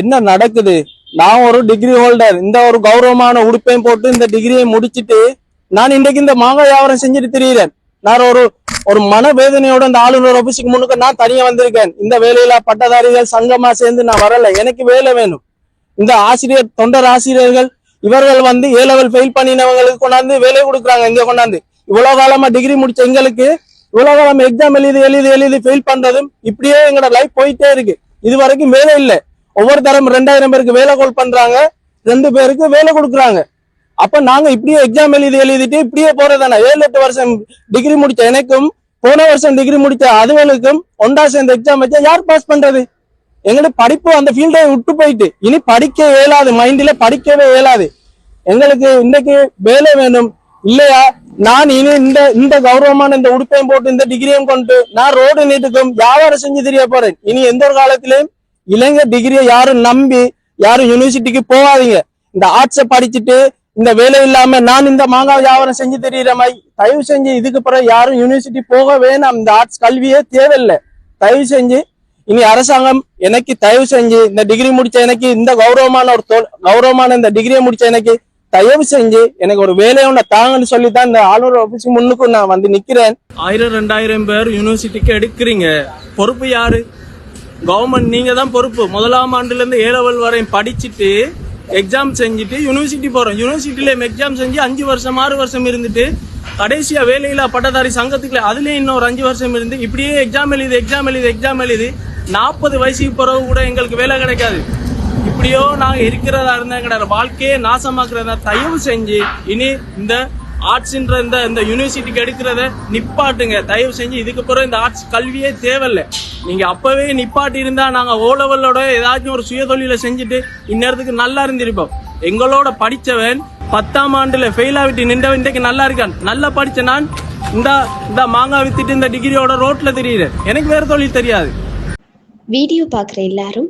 என்ன நடக்குது? நான் ஒரு டிகிரி ஹோல்டர் இந்த ஒரு கௌரவமான உடுப்பையும் போட்டு இந்த டிகிரியை முடிச்சுட்டு நான் இன்றைக்கு இந்த மாங்காய் வியாபாரம் செஞ்சுட்டு திரியிறேன். நான் ஒரு ஒரு மனவேதனையோட இந்த ஆளுநர் ஆபீஸுக்கு முன்னுக்கு நான் தனியா வந்திருக்கேன். இந்த வேலையில பட்டதாரிகள் சங்கமா சேர்ந்து நான் வரல. எனக்கு வேலை வேணும். இந்த ஆசிரியர் தொண்டர் ஆசிரியர்கள் இவர்கள் வந்து ஏ லெவல் ஃபெயில் பண்ணினவங்களுக்கு கொண்டாந்து வேலை கொடுக்குறாங்க. இங்க கொண்டாந்து. இவ்வளவு காலமா டிகிரி முடிச்ச எங்களுக்கு இவ்வளவு நம்ம எக்ஸாம் எழுதி எழுதி எழுதி ஃபெயில் பண்றதும் இப்படியே எங்களோட லைஃப் போயிட்டே இருக்கு. இது வரைக்கும் வேலை இல்லை. ஒவ்வொரு தரம் ரெண்டாயிரம் பேருக்கு வேலை கோல் பண்றாங்க. ரெண்டு பேருக்கு வேலை கொடுக்குறாங்க. அப்ப நாங்க இப்படியே எக்ஸாம் எழுதி எழுதிட்டு இப்படியே போறதானே ஏழு எட்டு வருஷம் டிகிரி முடிச்ச எனக்கும் போன வருஷம் டிகிரி முடிச்ச அதுவனுக்கும் ஒன்றா சேர்ந்த எக்ஸாம் வச்சா யார் பாஸ் பண்றது? எங்களுக்கு படிப்பு அந்த ஃபீல்டை விட்டு போயிட்டு. இனி படிக்க இயலாது மைண்ட்ல படிக்கவே இயலாது. எங்களுக்கு இன்னைக்கு வேலை வேணும். இல்லையா? நான் இனி இந்த இந்த கௌரவமான இந்த உடுப்பையும் போட்டு இந்த டிகிரியும் கொண்டு நான் ரோடு நீட்டுக்கும் வியாபாரம் செஞ்சு தெரிய போறேன். இனி எந்த ஒரு காலத்திலையும் இளைஞர் டிகிரியை யாரும் நம்பி யாரும் யூனிவர்சிட்டிக்கு போகாதீங்க. இந்த ஆர்ட்ஸை படிச்சுட்டு இந்த வேலை இல்லாம நான் இந்த மாங்காய் வியாபாரம் செஞ்சு தெரியற மாதிரி தயவு செஞ்சு இதுக்கு பிறகு யாரும் யூனிவர்சிட்டி போக வேணாம். இந்த ஆர்ட்ஸ் கல்வியே தேவையில்லை. தயவு செஞ்சு இனி அரசாங்கம் எனக்கு தயவு செஞ்சு இந்த டிகிரி முடிச்ச எனக்கு இந்த கௌரவமான ஒரு தொ- கௌரவமான இந்த டிகிரியை முடிச்ச எனக்கு தயவு செஞ்சு எனக்கு ஒரு வேலையை ஒண்ணு தாங்கன்னு சொல்லி தான் இந்த ஆளுநர் ஆபீஸ் முன்னுக்கு நான் வந்து நிக்கிறேன். ஆயிரம் ரெண்டாயிரம் பேர் யூனிவர்சிட்டிக்கு எடுக்கிறீங்க. பொறுப்பு யாரு? கவர்மெண்ட் நீங்க தான் பொறுப்பு. முதலாம் ஆண்டுல இருந்து ஏ லெவல் வரையும் படிச்சுட்டு எக்ஸாம் செஞ்சுட்டு யூனிவர்சிட்டி போறோம். யூனிவர்சிட்டில எக்ஸாம் செஞ்சு அஞ்சு வருஷம் ஆறு வருஷம் இருந்துட்டு கடைசியா வேலையில்லா பட்டதாரி சங்கத்துக்குள்ள அதுலயும் இன்னும் ஒரு அஞ்சு வருஷம் இருந்து இப்படியே எக்ஸாம் எழுதி எக்ஸாம் எழுதி எக்ஸாம் எழுதி. நாற்பது வயசுக்கு பிறகு கூட எங்களுக்கு வேலை கிடைக்காது. இப்படியோ நாங்கள் இருக்கிறதா இருந்தா எங்களோட வாழ்க்கையே நாசமாக்குறதா தயவு செஞ்சு இனி இந்த ஆர்ட்ஸ்ன்ற இந்த இந்த யூனிவர்சிட்டிக்கு எடுக்கிறத நிப்பாட்டுங்க. தயவு செஞ்சு இதுக்கு பிறகு இந்த ஆர்ட்ஸ் கல்வியே தேவையில்லை. நீங்க அப்பவே நிப்பாட்டி இருந்தா நாங்க ஓ லெவலோட ஏதாச்சும் ஒரு சுயதொழில செஞ்சுட்டு இந்நேரத்துக்கு நல்லா இருந்திருப்போம். எங்களோட படித்தவன் பத்தாம் ஆண்டுல ஃபெயில் ஆகிட்டு நின்றவன் இன்றைக்கு நல்லா இருக்கான். நல்லா படித்த நான் இந்த இந்த மாங்காய் வித்துட்டு இந்த டிகிரியோட ரோட்ல தெரியுறேன் எனக்கு வேற தொழில் தெரியாது. வீடியோ பார்க்குற எல்லாரும்